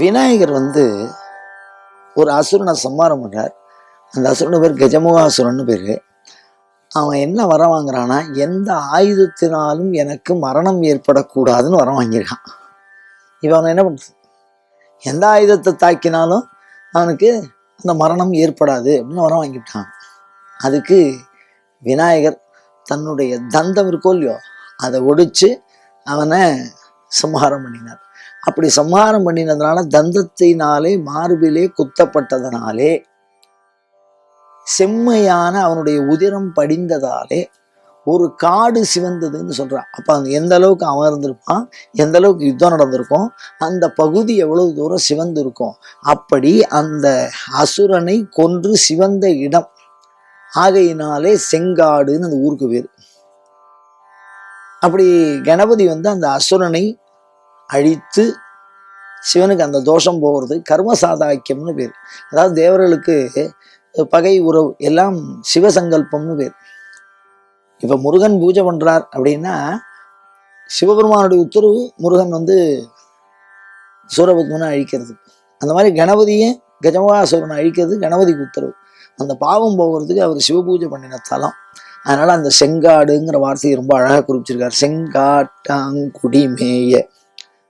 விநாயகர் வந்து ஒரு அசுரனை சம்மாரம் பண்ணுறார் அந்த அசுரனு பேர் கஜமுகாசுரன்னு பேர். அவன் என்ன வர வாங்குறான்னா எந்த ஆயுதத்தினாலும் எனக்கு மரணம் ஏற்படக்கூடாதுன்னு வரம் வாங்கியிருக்கான். இவன் அவனை என்ன பண்ணுறது எந்த ஆயுதத்தை தாக்கினாலும் அவனுக்கு அந்த மரணம் ஏற்படாது அப்படின்னு வரம் வாங்கிவிட்டான். அதுக்கு விநாயகர் தன்னுடைய தந்தம் இருக்கோ இல்லையோ அதை ஒடிச்சு அவனை சம்ஹாரம் பண்ணினார். அப்படி சம்ஹாரம் பண்ணினதுனால தந்தத்தினாலே மார்பிலே குத்தப்பட்டதனாலே செம்மையான அவனுடைய உதிரம் படிந்ததாலே ஒரு காடு சிவந்ததுன்னு சொல்கிறான் அப்போ அந்த எந்த அளவுக்கு அவன் இருந்திருப்பான் எந்த அளவுக்கு யுத்தம் நடந்திருக்கும் அந்த பகுதி எவ்வளவு தூரம் சிவந்து இருக்கும் அப்படி அந்த அசுரனை கொன்று சிவந்த இடம். ஆகையினாலே செங்காடுன்னு அந்த ஊருக்கு பேர். அப்படி கணபதி வந்து அந்த அசுரனை அழித்து சிவனுக்கு அந்த தோஷம் போகிறது கர்மசாதாக்கியம்னு பேர். அதாவது தேவர்களுக்கு பகை உறவு எல்லாம் சிவசங்கல்பம்னு பேர். இப்போ முருகன் பூஜை பண்ணுறார் அப்படின்னா சிவபெருமானுடைய உத்தரவு முருகன் வந்து சூரபத்மனை அழிக்கிறது. அந்த மாதிரி கணபதியை கஜமகாசுரனை அழிக்கிறது கணபதிக்கு உத்தரவு. அந்த பாவம் போகிறதுக்கு அவர் சிவபூஜை பண்ணின தலம். அதனால அந்த செங்காடுங்கிற வார்த்தையை ரொம்ப அழகாக குறிப்பிச்சிருக்கார். செங்காட்டாங்குடி மேய